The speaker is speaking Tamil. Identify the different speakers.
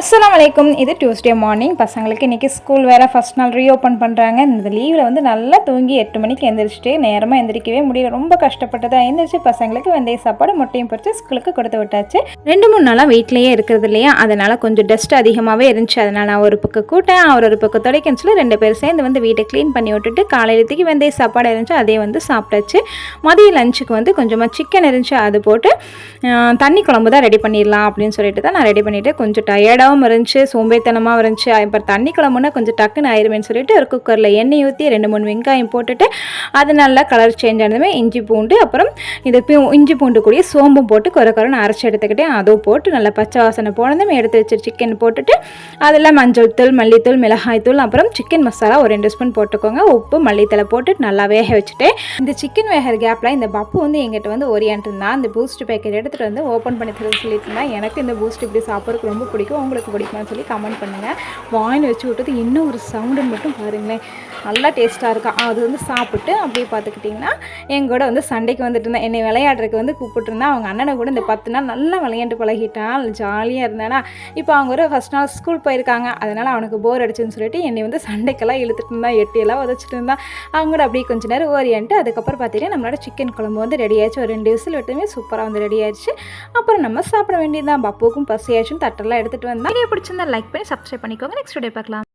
Speaker 1: அஸ்லாம் வலைக்கும் இது டியூஸ்டே மார்னிங் பசங்களுக்கு இன்றைக்கி ஸ்கூல் வேறு ஃபஸ்ட் நாள் ரீஓப்பன் பண்ணுறாங்க இந்த லீவில் வந்து நல்லா தூங்கி எட்டு மணிக்கு எந்திரிச்சிட்டு நேரமாக எந்திரிக்கவே முடியல. ரொம்ப கஷ்டப்பட்டதாக எந்திரிச்சு பசங்களுக்கு வெந்தய சாப்பாடு முட்டையும் பொறிச்சு ஸ்கூலுக்கு கொடுத்து விட்டாச்சு. ரெண்டு மூணு நாளாக வீட்லேயே இருக்கிறது இல்லையா? அதனால் கொஞ்சம் டஸ்ட் அதிகமாகவே இருந்துச்சு. அதனால் நான் ஒரு பக்கம் கூட்டேன் அவர் ஒரு பக்கம் தொலைக்கன்னு சொல்லி ரெண்டு பேர் சேர்ந்து வந்து வீட்டை க்ளீன் பண்ணி விட்டுட்டு காலையிலத்துக்கு வெந்தய சாப்பாடு இருந்துச்சு அதே வந்து சாப்பிட்டாச்சு. மதிய லஞ்சுக்கு வந்து கொஞ்சமாக சிக்கன் இருந்துச்சு அது போட்டு தண்ணி குழம்பு தான் ரெடி பண்ணிடலாம் அப்படின்னு சொல்லிட்டு தான் நான் ரெடி பண்ணிவிட்டு கொஞ்சம் டயர்டாகவும் இருந்துச்சு சோம்பேத்தனமாக இருந்துச்சு. அப்புறம் தண்ணி கிளம்புனா கொஞ்சம் டக்குன்னு ஆயிருமேன்னு சொல்லிட்டு ஒரு குக்கரில் எண்ணெய் ஊற்றி ரெண்டு மூணு வெங்காயம் போட்டுட்டு அது நல்லா கலர் சேஞ்ச் ஆனதுமே இஞ்சி பூண்டு அப்புறம் இது இஞ்சி பூண்டு கூடிய சோம்பும் போட்டு குறை குறைன்னு அரைச்சி எடுத்துக்கிட்டேன். அதுவும் போட்டு நல்லா பச்சை வாசனை போனதும் எடுத்து வச்சு சிக்கன் போட்டுட்டு அதில் மஞ்சள் தூள் மல்லித்தூள் மிளகாய் தூள் அப்புறம் சிக்கன் மசாலா ஒரு ரெண்டு ஸ்பூன் போட்டுக்கோங்க. உப்பு மல்லித்தலை போட்டு நல்லா வேக வச்சுட்டேன். இந்த சிக்கன் வேகிற கேப்பில் இந்த பப்பு வந்து எங்கிட்ட வந்து ஓரியான்ட்டு இருந்தான் அந்த பூஸ்ட் பேக்கெட் எடுத்துகிட்டு வந்து ஓப்பன் பண்ணி தர சொல்லிட்டு இருந்தா எனக்கு இந்த பூஸ்ட் இப்படி சாப்பிட்றதுக்கு ரொம்ப பிடிக்கும். உங்களுக்கு பிடிக்குமான்னு சொல்லி கமெண்ட் பண்ணுங்கள் வாயின் வச்சு விட்டது என்ன ஒரு சவுண்டுன்னு மட்டும் பாருங்களேன். நல்லா டேஸ்ட்டாக இருக்கும் அது வந்து சாப்பிட்டு அப்படியே பார்த்துக்கிட்டிங்கன்னா என் கூட வந்து சண்டைக்கு வந்துட்டு இருந்தேன் என்னை விளையாடுறதுக்கு வந்து கூப்பிட்டுருந்தா அவங்க அண்ணனை கூட இந்த பத்து நாள் நல்லா விளையாண்டு பழகிட்டான். ஜாலியாக இருந்தானா. இப்போ அவங்க ஒரு ஃபஸ்ட் நாள் ஸ்கூல் போயிருக்காங்க. அதனால் அவனுக்கு போர் அடிச்சுன்னு சொல்லிட்டு என்னை வந்து சண்டைக்கெல்லாம் இழுத்துட்டு இருந்தான் எட்டியெல்லாம் உதச்சிட்டு இருந்தான் அவங்க கூட அப்படியே கொஞ்ச நேரம் ஓரியன்ட்டு அதுக்கப்புறம் பார்த்தீங்கன்னா நம்மளோட சிக்கன் குழம்பு வந்து ரெடி ஆயிடுச்சு. ஒரு ரெண்டு விசில் விட்டுமே சூப்பராக வந்து ரெடி ஆயிடுச்சு. அப்புறம் நம்ம சாப்பிட வேண்டியதுதான். பப்புவுக்கும் பசியாச்சும் தட்டெல்லாம் எடுத்துகிட்டு வந்து வீடியோ பிடிச்சிருந்தா லைக் பண்ணி சப்ஸ்கிரைப் பண்ணிக்கோங்க. நெக்ஸ்ட் வீடியோ பார்க்கலாம்.